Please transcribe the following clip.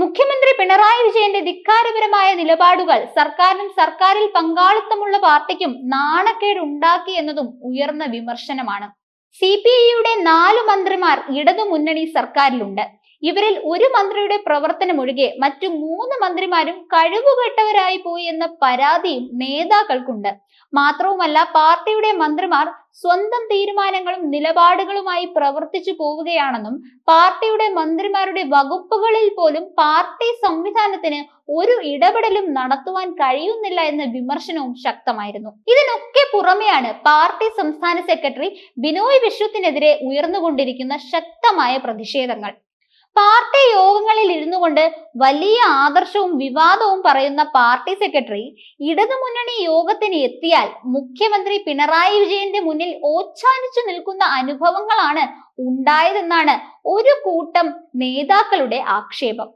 മുഖ്യമന്ത്രി പിണറായി വിജയന്റെ ധിക്കാരപരമായ നിലപാടുകൾ സർക്കാരിനും സർക്കാരിൽ പങ്കാളിത്തമുള്ള പാർട്ടിക്കും നാണക്കേട് ഉണ്ടാക്കി എന്നതും ഉയർന്ന വിമർശനമാണ്. സി പി ഐയുടെ നാല് മന്ത്രിമാർ ഇടതു മുന്നണി സർക്കാരിലുണ്ട്. ഇവരിൽ ഒരു മന്ത്രിയുടെ പ്രവർത്തനമൊഴികെ മറ്റു മൂന്ന് മന്ത്രിമാരും കഴിവുകെട്ടവരായി പോയി എന്ന പരാതിയും നേതാക്കൾക്കുണ്ട്. മാത്രവുമല്ല പാർട്ടിയുടെ മന്ത്രിമാർ സ്വന്തം തീരുമാനങ്ങളും നിലപാടുകളുമായി പ്രവർത്തിച്ചു പോവുകയാണെന്നും പാർട്ടിയുടെ മന്ത്രിമാരുടെ വകുപ്പുകളിൽ പോലും പാർട്ടി സംവിധാനത്തിന് ഒരു ഇടപെടലും നടത്തുവാൻ കഴിയുന്നില്ല എന്ന വിമർശനവും ശക്തമായിരുന്നു. ഇതിനൊക്കെ പുറമെയാണ് പാർട്ടി സംസ്ഥാന സെക്രട്ടറി ബിനോയ് വിശ്വത്തിനെതിരെ ഉയർന്നുകൊണ്ടിരിക്കുന്ന ശക്തമായ പ്രതിഷേധങ്ങൾ. പാർട്ടി യോഗങ്ങളിൽ ഇരുന്നു കൊണ്ട് വലിയ ആദർശവും വിവാദവും പറയുന്ന പാർട്ടി സെക്രട്ടറി ഇടതുമുന്നണി യോഗത്തിന് എത്തിയാൽ മുഖ്യമന്ത്രി പിണറായി വിജയന്റെ മുന്നിൽ ഓച്ചാനിച്ചു നിൽക്കുന്ന അനുഭവങ്ങളാണ് ഉണ്ടായതെന്നാണ് ഒരു കൂട്ടം നേതാക്കളുടെ ആക്ഷേപം.